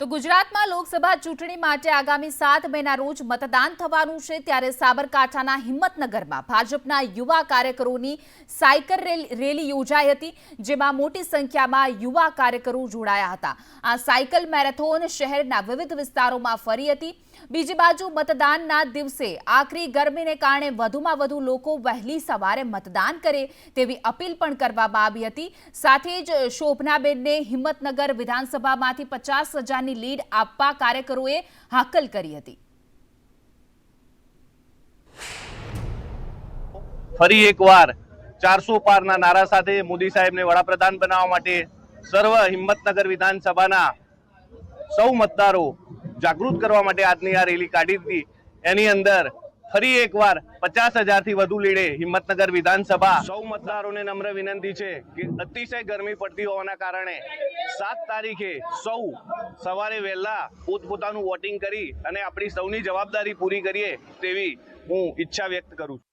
તો ગુજરાતમાં લોકસભા ચૂંટણી માટે આગામી સાત મેના રોજ મતદાન થવાનું છે ત્યારે સાબરકાંઠાના હિંમતનગરમાં ભાજપના યુવા કાર્યકરોની સાયકલ રેલી યોજાઈ હતી, જેમાં મોટી સંખ્યામાં યુવા કાર્યકરો જોડાયા હતા. આ સાયકલ મેરેથોન શહેરના વિવિધ વિસ્તારોમાં ફરી હતી. બીજી બાજુ મતદાનના દિવસે આકરી ગરમીને કારણે વધુમાં વધુ લોકો વહેલી સવારે મતદાન કરે તેવી અપીલ પણ કરવામાં આવી હતી. સાથે જ શોભનાબેનને હિંમતનગર વિધાનસભામાંથી પચાસ હજારની લીડ આપવા કાર્યકરોએ હાકલ કરી હતી. ફરી એકવાર ચારસો પારના નારા સાથે મોદી સાહેબને વડાપ્રધાન બનાવવા માટે સર્વ હિંમતનગર વિધાનસભાના સૌ મતદારો જાગૃત કરવા માટે આજની આ રેલી કાઢી હતી. એની અંદર ફરી એકવાર પચાસ હજારથી વધુ લીડે હિંમતનગર વિધાનસભા. સૌ મતદારોને નમ્ર વિનંતી છે કે અતિશય ગરમી પડતી હોવાના કારણે સાત તારીખે સૌ સવારે વહેલા પોતપોતાનું વોટિંગ કરી અને આપણી સૌની જવાબદારી પૂરી કરીએ તેવી હું ઈચ્છા વ્યક્ત કરું છું.